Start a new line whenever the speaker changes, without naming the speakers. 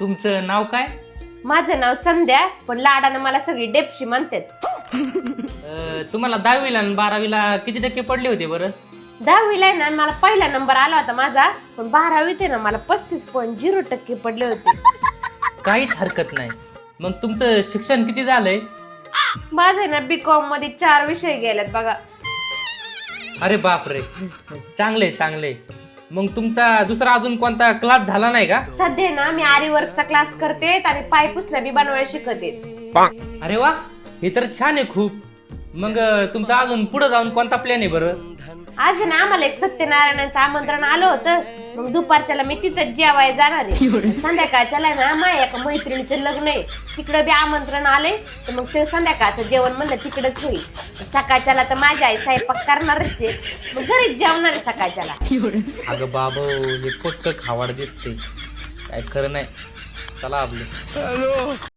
तुमचं नाव काय?
माझं नाव संध्या पण लाडानं मला सगळी डेपशी म्हणतात
अं, तुम्हाला दहावीला आणि बारावीला किती टक्के पडले होते बरं?
दहावीला आहे ना मला पहिला नंबर आला होता माझा पण बारावीत आहे ना मला पस्तीस पॉईंट झिरो टक्के पडले होते.
काहीच हरकत नाही. मग तुमचं शिक्षण किती झालंय?
माझं आहे ना बी कॉममध्ये चार विषय गेलेत बघा.
अरे बापरे. चांगले चांगले. मग तुमचा दुसरा अजून कोणता क्लास झाला नाही का?
सध्या ना मी आरी वर्कचा क्लास करते आणि पाय पुसण्या बी बनवायला शिकते.
अरे वा हे तर छान आहे खूप. मग अं, तुमचा अजून पुढे जाऊन कोणता प्लॅन आहे बरं?
आज ना आम्हाला एक सत्यनारायणाचं आमंत्रण आलं होतं. मग दुपारच्याला मी तिथं जेवाय जाणार आहे. संध्याकाळच्याला ना माझ्या एका मैत्रिणीचं लग्न आहे. तिकडं बी आमंत्रण आलंय. तर मग ते संध्याकाळचं जेवण म्हणलं तिकडच होईल. सकाळच्याला तर माझी आई स्वयंपाक करणारच आहे. मग घरीच जेवणार आहे सकाळच्याला.
अगं बाबो हे पक्क खावाड दिसते काय खरं नाही. चला आपलं.